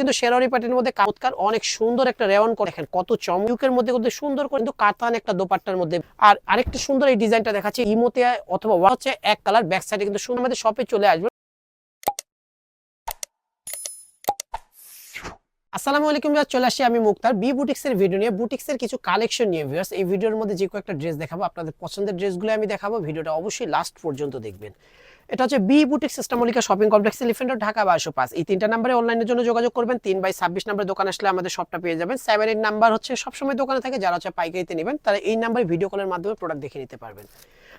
কিন্তু শেরওয়ানি প্যাটার্নের মধ্যে কামৎকার, অনেক সুন্দর একটা রেওয়ান করে দেখেন, কত চমকের মধ্যে কিন্তু সুন্দর করে কিন্তু কাতান একটা দোপাট্টার মধ্যে। আর আরেকটা সুন্দর এই ডিজাইনটা দেখাচ্ছে, ইমোতে অথবা ওয়া হচ্ছে এক কালার, ব্যাক সাইডে কিন্তু সুন্দর আমাদের শপে চলে আসবে। আসসালামু আলাইকুম ভিউয়ার্স, চলে আসি আমি মুক্তার। বি বুটিক্সের ভিডিও নিয়ে, বুটিক্সের কিছু কালেকশন নিয়ে ভিউয়ার্স, এই ভিডিওর মধ্যে যে কয়েকটা ড্রেস দেখাবো, আপনাদের পছন্দের ড্রেসগুলো আমি দেখাবো। ভিডিওটা অবশ্যই লাস্ট পর্যন্ত দেখবেন। এটা হচ্ছে বি বুটিক সিস্টেমলিকা শপিং কমপ্লেক্স এলিফেন্ট ঢাকা বারোশো পাস এই তিনটা নাম্বারে অনলাইনের জন্য যোগাযোগ করবেন। তিন বাই ছাব্বিশ নাম্বার দোকান আসলে আমাদের সবটা পেয়ে যাবেন। সেভেন এইট নাম্বার হচ্ছে সবসময় দোকানে থাকে। যারা হচ্ছে পাইকারিতে নেবেন, তারা এই নাম্বারে ভিডিও কলের মাধ্যমে প্রোডাক্ট দেখে নিতে পারবেন।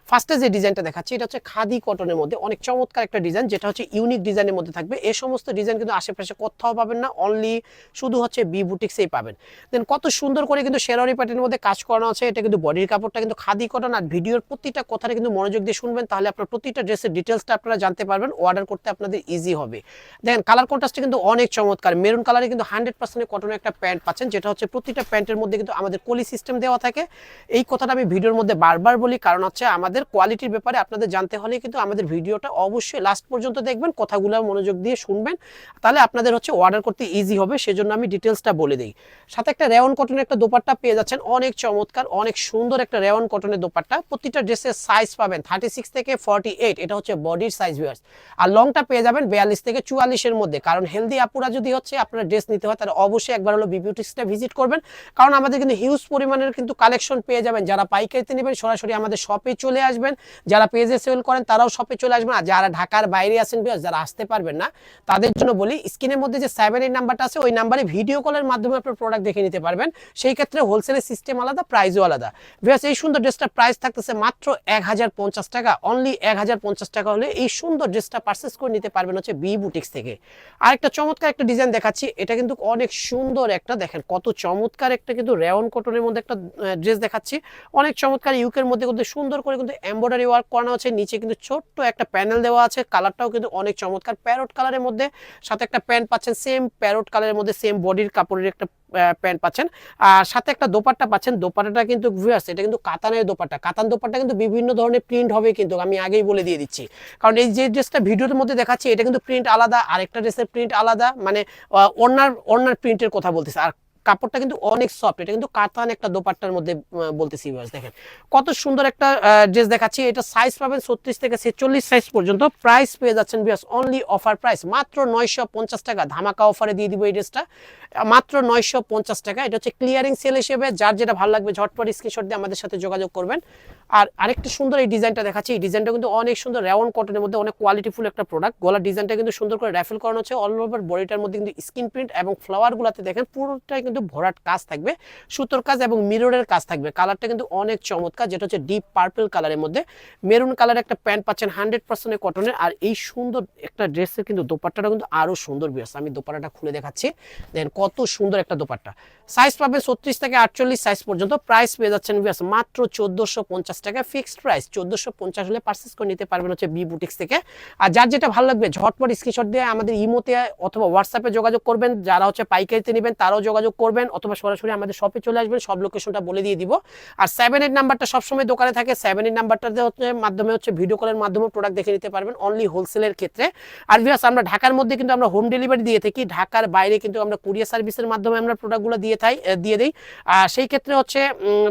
ফার্স্টে যে ডিজাইনটা দেখাচ্ছি, এটা হচ্ছে খাদি কটনের মধ্যে। অনেক চমৎকার একটা ডিজাইন, যেটা হচ্ছে ইউনিক ডিজাইনের মধ্যে থাকবে। এই সমস্ত ডিজাইন কিন্তু আশেপাশে কোথাও পাবেন না অনলি শুধু হচ্ছে বি বুটিক্সেই পাবেন। দেন কত সুন্দর করে কিন্তু শেরওয়ানি প্যাটার্নের মধ্যে কাজ করানো আছে। এটা কিন্তু বডির কাপড়টা কিন্তু খাদি কটন আর ভিডিওর প্রতিটা কথাটা কিন্তু মনোযোগ দিয়ে শুনবেন, তাহলে আপনার প্রতিটা ড্রেসের ডিটেলসটা আপনারা জানতে পারবেন। অর্ডার করতে আপনাদের ইজি হবে। দেখেন কালার কন্ট্রাস্টটা কিন্তু অনেক চমৎকার। মেরুন কালারে কিন্তু হান্ড্রেড পার্সেন্ট কটনের একটা প্যান্ট পাচ্ছেন, যেটা হচ্ছে প্রতিটা প্যান্টের মধ্যে কিন্তু আমাদের কলি সিস্টেম দেওয়া থাকে। এই কথাটা আমি ভিডিওর মধ্যে বারবার বলি, কারণ হচ্ছে আমাদের কোয়ালিটির ব্যাপারে আপনাদের জানতে হলে কিন্তু আমাদের ভিডিওটা অবশ্যই লাস্ট পর্যন্ত দেখবেন, কথাগুলো মনোযোগ দিয়ে শুনবেন। তাহলে আপনাদের হচ্ছে অর্ডার করতে ইজি হবে, সেজন্য আমি ডিটেলসটা বলে দিই। সাথে একটা রেওন কটনের একটা দোপাট্টা পেয়ে যাচ্ছেন, অনেক চমৎকার, অনেক সুন্দর একটা রেওন কটনের দোপাট্টা। প্রতিটা ড্রেসের সাইজ পাবেন থার্টি সিক্স থেকে ফর্টি এইট এটা হচ্ছে বডির সাইজ ভিউয়ার্স আর লংটা পেয়ে যাবেন বিয়াল্লিশ থেকে চুয়াল্লিশের মধ্যে, কারণ হেলদি আপুরা যদি হচ্ছে আপনার ড্রেস নিতে হয়, তাহলে অবশ্যই একবার হলো বিবিউটিক্সটা ভিজিট করবেন। কারণ আমাদের কিন্তু হিউজ পরিমাণের কিন্তু কালেকশন পেয়ে যাবেন। যারা পাইকারিতে নেবেন, সরাসরি আমাদের শপে চলে আসবেন, যারা পেজে সেল করেন তারাও শপে চলে আসবেন। আর যারা ঢাকার বাইরে আছেন বিকজ যারা আসতে পারবেন না, তাদের জন্য বলি, স্ক্রিনের মধ্যে যে সেভেন এইট নাম্বারটা আছে, ওই নাম্বারে ভিডিও কলের মাধ্যমে আপনার প্রোডাক্ট দেখে নিতে পারবেন। সেই ক্ষেত্রে হোলসেলের সিস্টেম আলাদা প্রাইসও আলাদা। বিকজ এই সুন্দর ড্রেসটার প্রাইস থাকতেছে মাত্র এক হাজার পঞ্চাশ টাকা। অনলি এক হাজার পঞ্চাশ টাকা হলে এই সুন্দর ড্রেসটা পারচেস করে নিতে পারবেন হচ্ছে বি বুটিক্স থেকে। আরেকটা চমৎকার একটা ডিজাইন দেখাচ্ছি, এটা কিন্তু অনেক সুন্দর একটা, দেখেন কত চমৎকার একটা কিন্তু রেওন কটনের মধ্যে একটা ড্রেস দেখাচ্ছি। অনেক চমৎকার ইউকের মধ্যে কিন্তু সুন্দর করে কিন্তু এমব্রয়ডারি ওয়ার্ক করানো আছে, নিচে কিন্তু ছোট্ট একটা প্যানেল দেওয়া আছে কালারটাও কিন্তু অনেক চমৎকার। প্যারোট কালারের মধ্যে সাথে একটা প্যান্ট পাচ্ছেন সেম প্যারোট কালারের মধ্যে সেম বডির কাপড়ের একটা প্যান্ট পাচ্ছেন। আর সাথে একটা দোপাট্টা পাচ্ছেন, দোপাট্টাটা কিন্তু ভিউয়ার্স এটা কিন্তু কাতানের দোপাট্টা। কাতান দোপাট্টা কিন্তু বিভিন্ন ধরনের প্রিন্ট হবে কিন্তু, আমি আগেই বলে দিয়ে দিচ্ছি। কারণ এই যে ড্রেসটা ভিডিওর মধ্যে দেখাচ্ছি, এটা কিন্তু প্রিন্ট আলাদা, আরেকটা ড্রেসের প্রিন্ট আলাদা মানে অন্যার অন্যার প্রিন্টের কথা বলতেছে। আর কাপড়টা কিন্তু অনেক সফট এটা কিন্তু কাতান একটা দোপাট্টার মধ্যে বলতেছি ভিউয়ার্স দেখেন। কত সুন্দর একটা ড্রেস দেখাচ্ছি। এটা সাইজ পাবেন ছত্রিশ থেকে ছেচল্লিশ সাইজ পর্যন্ত। প্রাইস পেয়ে যাচ্ছেন ভিউয়ার্স অনলি অফার প্রাইস মাত্র নয়শো পঞ্চাশ টাকা। ধামাকা অফারে দিয়ে দিব এই ড্রেসটা মাত্র নয়শো পঞ্চাশ টাকা। এটা হচ্ছে ক্লিয়ারিং সেল হিসেবে। যার যেটা ভালো লাগবে, ঝটপট স্ক্রিনশট দিয়ে আমাদের সাথে যোগাযোগ করবেন। আর আরেকটা সুন্দর এই ডিজাইনটা দেখাচ্ছি। এই ডিজাইনটা কিন্তু অনেক সুন্দর। রেওয়ান কটনের মধ্যে অনেক কোয়ালিটিফুল একটা প্রোডাক্ট গলার ডিজাইনটা কিন্তু সুন্দর করে র্যাফেল করানো হচ্ছে। অল ওভার বডিটার মধ্যে কিন্তু স্ক্রিন প্রিন্ট এবং ফ্লাওয়ারগুলোতে দেখেন, পুরোটাই কিন্তু ভরাট কাজ থাকবে, সুতোর কাজ এবং মিররের কাজ থাকবে। কালারটা কিন্তু অনেক চমৎকার, যেটা হচ্ছে ডিপ পার্পল কালারের মধ্যে। মেরুন কালার একটা প্যান্ট পাচ্ছেন হান্ড্রেড পার্সেন্টের কটনের আর এই সুন্দর একটা ড্রেসের কিন্তু দোপাট্টাটা কিন্তু আরও সুন্দর বিয়াস। আমি দোপাট্টাটা খুলে দেখাচ্ছি। দেখেন কত সুন্দর একটা দোপাট্টা। সাইজ পাবে ছত্রিশ থেকে আটচল্লিশ সাইজ পর্যন্ত। প্রাইস পেয়ে যাচ্ছেন বিয়াস মাত্র চোদ্দোশো পঞ্চাশ টাকা। ফিক্সড প্রাইস চোদ্দোশো পঞ্চাশ হলে পার্চেস করে নিতে পারবেন হচ্ছে বি বুটিক্স থেকে। আর যার যেটা ভালো লাগবে, ঝটপট স্ক্রিনশট দিয়ে আমাদের ইমোতে অথবা হোয়াটসঅ্যাপে যোগাযোগ করবেন। যারা হচ্ছে পাইকারিতে নেবেন, তারাও যোগাযোগ করবেন অথবা সরাসরি আমাদের শপে চলে আসবেন সব লোকেশনটা বলে দিয়ে দিব। আর সেভেন এইট নাম্বারটা সবসময় দোকানে থাকে। সেভেন এইট নাম্বারটাতে হচ্ছে মাধ্যমে হচ্ছে ভিডিও কলের মাধ্যমে প্রোডাক্ট দেখে নিতে পারবেন অনলি হোলসেলের ক্ষেত্রে। আর ভিউয়ার্স আমরা ঢাকার মধ্যে কিন্তু আমরা হোম ডেলিভারি দিয়ে থাকি। ঢাকার বাইরে কিন্তু আমরা কুরিয়ার সার্ভিসের মাধ্যমে আমরা প্রোডাক্টগুলো দিয়ে থাই দিয়ে দিই। আর সেই ক্ষেত্রে হচ্ছে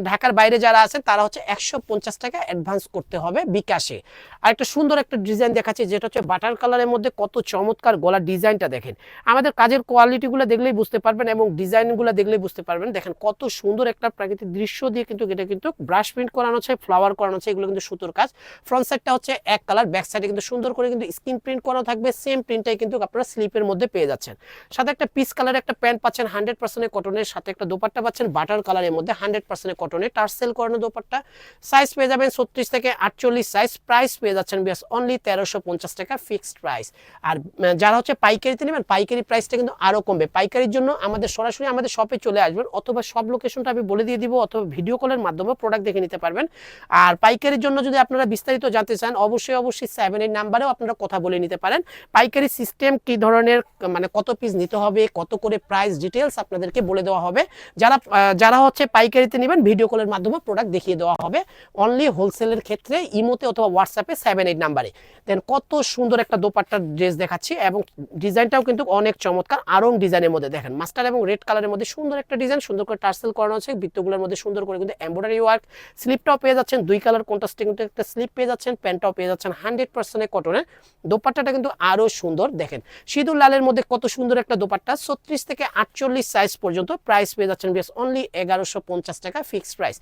ঢাকার বাইরে যারা আছেন, তারা হচ্ছে একশো পঞ্চাশ টাকা অ্যাডভান্স করতে হবে বিকাশে। আর একটা সুন্দর একটা ডিজাইন দেখাচ্ছি, যেটা হচ্ছে বাটার কালারের মধ্যে কত চমৎকার গলার ডিজাইনটা দেখেন। আমাদের কাজের কোয়ালিটিগুলো দেখলেই বুঝতে পারবেন এবং ডিজাইনগুলো দেখলেই বুঝতে পারবেন। দেখেন কত সুন্দর একটা প্রাকৃতিক দৃশ্য দিয়ে কিন্তু এটা কিন্তু ব্রাশ প্রিন্ট করানো আছে, ফ্লাওয়ার করানো আছে, এগুলো কিন্তু সুতোর কাজ। ফ্রন্ট সাইডটা হচ্ছে এক কালার, ব্যাক সাইডে কিন্তু সুন্দর করে কিন্তু স্ক্রিন প্রিন্ট করা থাকবে, সেম প্রিন্টটাই কিন্তু আপনারা স্লিপের মধ্যে পেয়ে যাচ্ছেন। সাথে একটা পিস কালার একটা প্যান্ট পাচ্ছেন, হান্ড্রেড পার্সেন্টের কটনের, সাথে একটা দোপাট্টা পাচ্ছেন, বাটার কালারের মধ্যে হান্ড্রেড পার্সেন্টের কটনের, টার্সেল করানো দোপাট্টা। সাইজ পেয়ে যাবেন ছত্রিশ থেকে আটচল্লিশ সাইজ, প্রাইস পেয়ে যাচ্ছেন বিয়াস অনলি তেরোশো পঞ্চাশ টাকা, ফিক্সড প্রাইস। আর যারা হচ্ছে পাইকারিতে নেবেন, পাইকারি প্রাইসটা কিন্তু আরও কমবে। পাইকারির জন্য আমাদের সরাসরি আমাদের শপে চলে আসবেন অথবা সব লোকেশনটা আমি বলে দিয়ে দিব অথবা ভিডিও কলের মাধ্যমে প্রোডাক্ট দেখে নিতে পারবেন। আর পাইকারির জন্য যদি আপনারা বিস্তারিত জানতে চান, অবশ্যই অবশ্যই সেভেন এইট নাম্বারেও আপনারা কথা বলে নিতে পারেন। পাইকারি সিস্টেম কি ধরনের মানে কত পিস নিতে হবে, কত করে প্রাইস ডিটেলস আপনাদেরকে বলে দেওয়া হবে। যারা যারা হচ্ছে পাইকারিতে নেবেন ভিডিও কলের মাধ্যমে প্রোডাক্ট দেখিয়ে দেওয়া হবে। অনলি হোলসেলের ক্ষেত্রে ইমোতে অথবা হোয়াটসঅ্যাপে সেভেন এইট নাম্বারে দেন কত সুন্দর একটা দোপাট্টার ড্রেস দেখাচ্ছি এবং ডিজাইনটাও কিন্তু অনেক চমৎকার। আরং ডিজাইনের মধ্যে দেখেন মাস্টার এবং রেড কালারের মধ্যে সুন্দর একটা ডিজাইন সুন্দর করে টার্সেল করানো আছে। বৃত্তগুলোর মধ্যে সুন্দর করে কিন্তু এমব্রয়ডারি ওয়ার্ক স্লিপটাও পেয়ে যাচ্ছেন, দুই কালার কন্ট্রাস্টিং একটা স্লিপ পেয়ে যাচ্ছেন প্যান্টটাও পেয়ে যাচ্ছেন হান্ড্রেড পার্সেন্টের কটনের দোপাট্টাটা কিন্তু আরও সুন্দর, দেখেন। সিঁদুর লালের মধ্যে কত সুন্দর একটা দোপাট্টা, ছত্রিশ থেকে আটচল্লিশ সাইজ পর্যন্ত প্রাইস পেয়ে যাচ্ছেন বেশ অনলি এগারোশো পঞ্চাশ টাকা ফিক্সড প্রাইস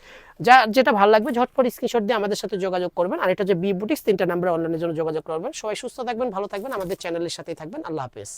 যা, যেটা ভালো লাগবে, ঝটপট স্ক্রিনশট দিয়ে আমাদের সাথে যোগাযোগ করবেন। আর এটা যে বি বুটিক্স তিনটা নাম্বারে অনলাইনের জন্য যোগাযোগ করবেন। সবাই সুস্থ থাকবেন, ভালো থাকবেন। আমাদের চ্যানেলের সাথেই থাকবেন। আল্লাহ হাফেজ।